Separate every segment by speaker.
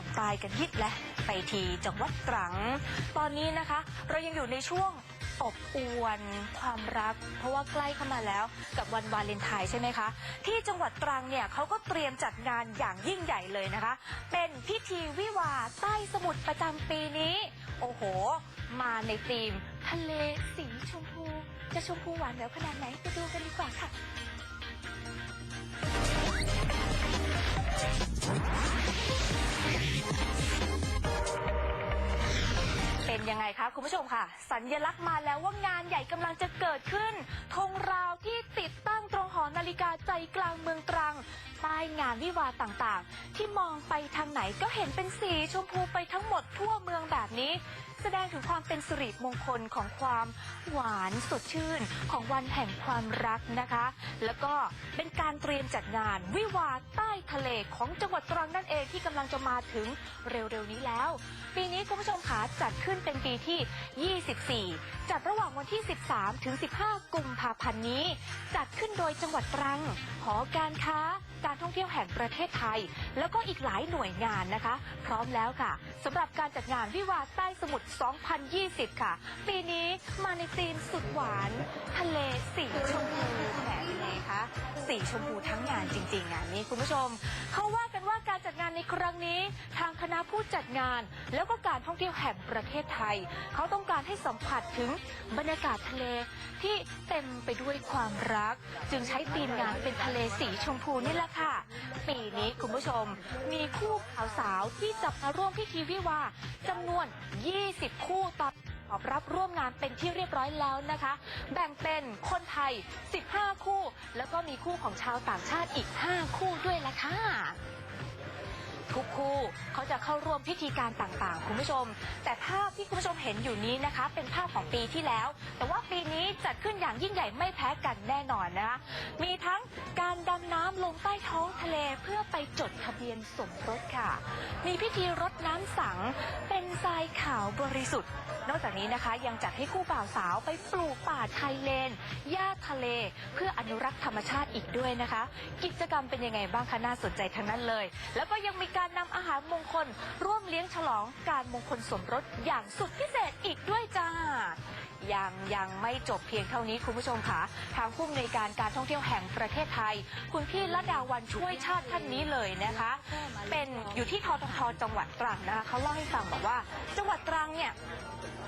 Speaker 1: งใตายกันยิดแหละไปทีจังหวัดตรัง ตอนนี้นะคะ เรายังอยู่ในช่วงอบอวนความรัก เพราะว่าใกล้เข้ามาแล้วกับวันวาเลนไทน์ใช่ไหมคะ ที่จังหวัดตรังเนี่ยเขาก็เตรียมจัดงานอย่างยิ่งใหญ่เลยนะคะ เป็นพิธีวิวาใต้สมุทรประจำปีนี้ โอ้โห มาในธีม ทะเลสีชมพู จะชมพูหวานแหววขนาดไหนไปดูกันดีกว่าค่ะ ยังไงคะคุณผู้ชมค่ะ สัญญลักษณ์มาแล้วว่างานใหญ่กำลังจะเกิดขึ้นธงราวที่ติดตั้งตรงหอนาฬิกาใจกลางเมืองตรัง ป้ายงานวิวาต่างๆ ที่มองไปทางไหนก็เห็นเป็นสีชมพูไปทั้งหมดทั่วเมืองแบบนี้ แสดงถึงความเป็นสิริมงคลของความหวานสดชื่นของวันแห่งความรักนะคะ แล้วก็เป็นการเตรียมจัดงานวิวาใต้ทะเลของจังหวัดตรังนั่นเองที่กำลังจะมาถึงเร็วๆนี้แล้ว ปีนี้คุณผู้ชมคะจัดขึ้นเป็นปีที่ 24 จัดระหว่างวันที่ 13 ถึง 15 กุมภาพันธ์นี้ จัดขึ้นโดยจังหวัดตรัง หอการค้า การท่องเที่ยวแห่งประเทศไทย แล้วก็อีกหลายหน่วยงานนะคะ พร้อมแล้วค่ะสำหรับการจัดงานวิวาใต้สมุทร 2020 ค่ะ ปีนี้มาในธีมสุดหวาน ทะเลสีชมพู สีชมพูทั้งงานจริงๆงานนี้คุณผู้ชม เขาว่ากันว่าการจัดงานในครั้งนี้ ทางคณะผู้จัดงาน แล้วก็การท่องเที่ยวแห่งประเทศไทย เขาต้องการให้สัมผัสถึงบรรยากาศทะเลที่เต็มไปด้วยความรัก จึงใช้ธีมงานเป็นทะเลสีชมพูนี่แหละค่ะ ปีนี้คุณผู้ชม มีคู่บ่าวสาวที่จะมาร่วมพิธีวิวาจำนวน 20 คู่ตอนตอ รับร่วมงานเป็นที่เรียบร้อยแล้วนะคะ แบ่งเป็นคนไทย 15 คู่ แล้วก็มีคู่ของชาวต่างชาติอีก 5 คู่ด้วยละค่ะทุกคู่เขาจะเข้าร่วมพิธีการต่างๆ คุณผู้ชม แต่ภาพที่คุณผู้ชมเห็นอยู่นี้นะคะ เป็นภาพของปีที่แล้ว แต่ว่าปีนี้จัดขึ้นอย่างยิ่งใหญ่ไม่แพ้กันแน่นอนนะคะมีทั้งการดำน้ำลง ท้องทะเลเพื่อไปจดทะเบียนสมรสค่ะ มีพิธีรดน้ำสังเป็นทรายขาวบริสุทธิ์ นอกจากนี้นะคะยังจัดให้คู่บ่าวสาวไปปลูกป่าชายเลนหญ้าทะเล เพื่ออนุรักษ์ธรรมชาติอีกด้วยนะคะ กิจกรรมเป็นยังไงบ้างคะน่าสนใจทั้งนั้นเลย แล้วก็ยังมีการนำอาหารมงคล ร่วมเลี้ยงฉลองการมงคลสมรสอย่างสุดพิเศษอีกด้วยจ้ายังยังไม่จบเพียงเท่านี้คุณผู้ชมค่ะทางผู้อำนวยการการท่องเที่ยวแห่งประเทศไทย คุณพี่ละดาวันช่วยชาติท่านนี้เลยนะคะ เป็นอยู่ที่ทททจังหวัดตรังนะคะเขาเล่าให้ฟังบอกว่า จังหวัดตรังเนี่ย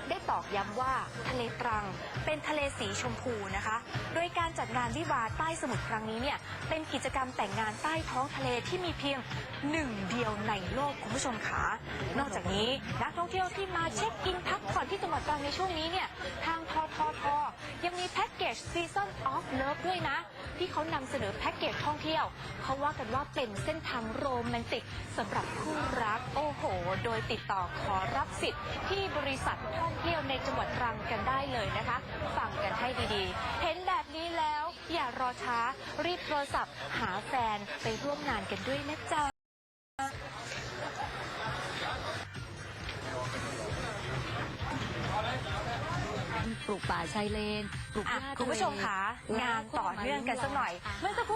Speaker 1: ได้ตอกย้ำว่าทะเลตรังเป็นทะเลสีชมพูนะคะ โดย จัดงานวิวาห์ใต้สมุทรครั้งนี้เนี่ยเป็นกิจกรรมแต่งงานใต้ท้องทะเลที่มีเพียงหนึ่งเดียวในโลกคุณผู้ชมคะนอกจากนี้นักท่องเที่ยวที่มาเช็คอินพักผ่อนที่จังหวัดตรังในช่วงนี้เนี่ยทางทททยังมีแพ็กเกจ Season of Love ด้วยนะ ที่เขานำเสนอแพ็กเกจท่องเที่ยวเขาว่ากันว่าเป็นเส้นทางโรแมนติกสำหรับคู่รักโอ้โห โดยติดต่อขอรับสิทธิ์ที่บริษัทท่องเที่ยวในจังหวัดตรังกันได้เลยนะคะฟังกันให้ดีๆ เห็นแบบนี้แล้วอย่ารอช้า รีบโทรศัพท์ หาแฟนไปร่วมงานกันด้วยนะจ๊ะ
Speaker 2: ปลูกป่าชายเลนปลูกห
Speaker 1: อะ
Speaker 2: ญ้า
Speaker 1: คุณผู้ชมคะ
Speaker 2: ทะเล
Speaker 1: งานต่อเนื่องกันสักหน่อยเมื่อสักครู่